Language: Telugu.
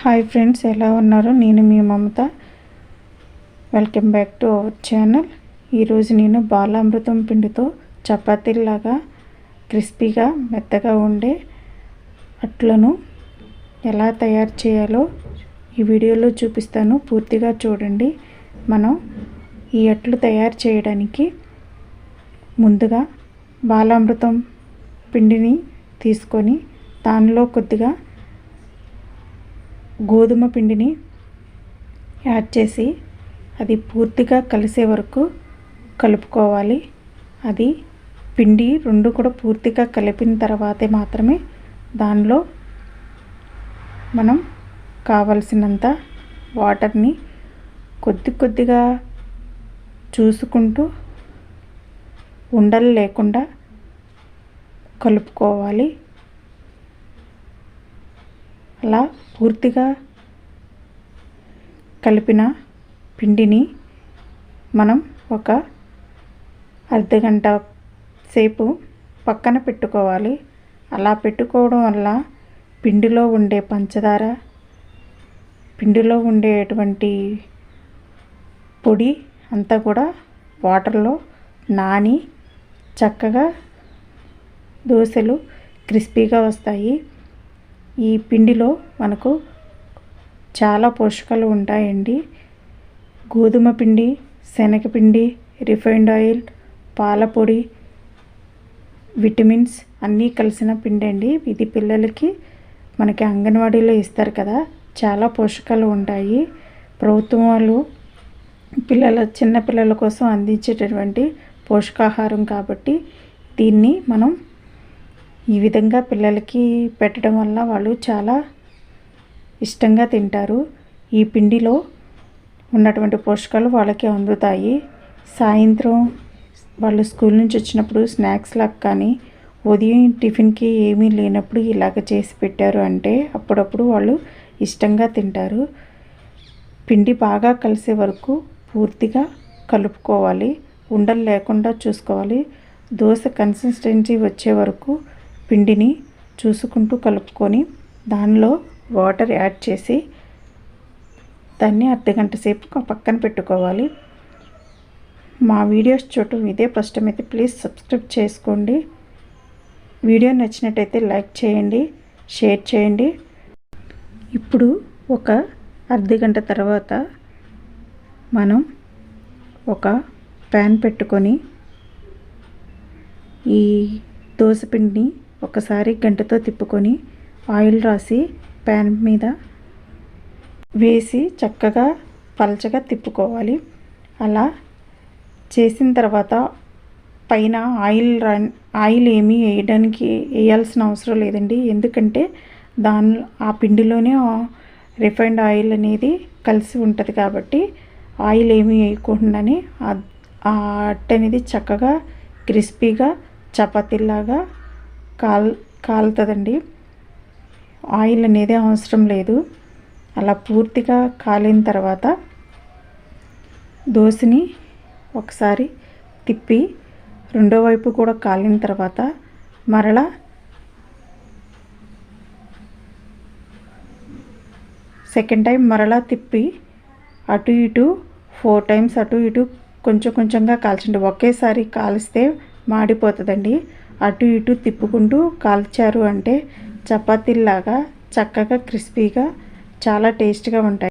హాయ్ ఫ్రెండ్స్ ఎలా ఉన్నారు? నేను మీ Mamata. Welcome back to our channel ఈరోజు నేను బాలామృతం పిండితో చపాతీలాగా క్రిస్పీగా మెత్తగా ఉండే అట్లను ఎలా తయారు చేయాలో ఈ వీడియోలో చూపిస్తాను. పూర్తిగా చూడండి. మనం ఈ అట్లు తయారు చేయడానికి ముందుగా బాలామృతం పిండిని తీసుకొని దానిలో కొద్దిగా గోధుమ పిండిని యాడ్ చేసి అది పూర్తిగా కలిసే వరకు కలుపుకోవాలి. అది పిండి రెండు కూడా పూర్తిగా కలిపిన తర్వాతే మాత్రమే దానిలో మనం కావలసినంత వాటర్ని కొద్ది కొద్దిగా చూసుకుంటూ ఉండలు లేకుండా కలుపుకోవాలి. అలా పూర్తిగా కలిపిన పిండిని మనం ఒక అర్ధగంట సేపు పక్కన పెట్టుకోవాలి. అలా పెట్టుకోవడం వల్ల పిండిలో ఉండే పంచదార పిండిలో ఉండేటువంటి పొడి అంతా కూడా వాటర్లో నాని చక్కగా దోశలు క్రిస్పీగా వస్తాయి. ఈ పిండిలో మనకు చాలా పోషకాలు ఉంటాయండి. గోధుమ పిండి శనగపిండి రిఫైండ్ ఆయిల్ పాలపొడి విటమిన్స్ అన్నీ కలిసిన పిండి అండి ఇది పిల్లలకి మనకి అంగన్వాడీలో ఇస్తారు కదా చాలా పోషకాలు ఉంటాయి. ప్రభుత్వం వాళ్ళు పిల్లల చిన్న పిల్లల కోసం అందించేటటువంటి పోషకాహారం కాబట్టి దీన్ని మనం ఈ విధంగా పిల్లలకి పెట్టడం వల్ల వాళ్ళు చాలా ఇష్టంగా తింటారు. ఈ పిండిలో ఉన్నటువంటి పోషకాలు వాళ్ళకి అందుతాయి. సాయంత్రం వాళ్ళు స్కూల్ నుంచి వచ్చినప్పుడు స్నాక్స్ లాగా కానీ ఉదయం టిఫిన్కి ఏమీ లేనప్పుడు ఇలాగ చేసి పెట్టారు అంటే అప్పుడప్పుడు వాళ్ళు ఇష్టంగా తింటారు. పిండి బాగా కలిసే వరకు పూర్తిగా కలుపుకోవాలి. ఉండలు లేకుండా చూసుకోవాలి. దోశ కన్సిస్టెన్సీ వచ్చే వరకు పిండిని చూసుకుంటూ కలుపుకొని దానిలో వాటర్ యాడ్ చేసి దాన్ని అర్ధగంట సేపు పక్కన పెట్టుకోవాలి. మా వీడియోస్ చూడటం ఇదే ఫస్ట్ టైం అయితే ప్లీజ్ సబ్స్క్రైబ్ చేసుకోండి. వీడియో నచ్చినట్టయితే లైక్ చేయండి షేర్ చేయండి. ఇప్పుడు ఒక అర్ధగంట తర్వాత మనం ఒక ప్యాన్ పెట్టుకొని ఈ దోసపిండిని ఒకసారి గంటతో తిప్పుకొని ఆయిల్ రాసి ప్యాన్ మీద వేసి చక్కగా పలచగా తిప్పుకోవాలి. అలా చేసిన తర్వాత పైన ఆయిల్ రన్ ఆయిల్ ఏమీ వేయడానికి వేయాల్సిన అవసరం లేదండి. ఎందుకంటే దాని ఆ పిండిలోనే రిఫైండ్ ఆయిల్ అనేది కలిసి ఉంటుంది కాబట్టి ఆయిల్ ఏమీ వేయకుండానే ఆ అట్ట అనేది చక్కగా క్రిస్పీగా చపాతీలాగా కాల్ కాలుతుందండి. ఆయిల్ అనేది అవసరం లేదు. అలా పూర్తిగా కాలిన తర్వాత దోశని ఒకసారి తిప్పి రెండో వైపు కూడా కాలిన తర్వాత మరలా సెకండ్ టైం మరలా తిప్పి అటు ఇటు ఫోర్ టైమ్స్ అటు ఇటు కొంచెం కొంచెంగా కాల్చండి. ఒకేసారి కాలిస్తే మాడిపోతుందండి. అటు ఇటు తిప్పుకుంటూ కాల్చారు అంటే చపాతీల్లాగా చక్కగా క్రిస్పీగా చాలా టేస్ట్గా ఉంటాయి.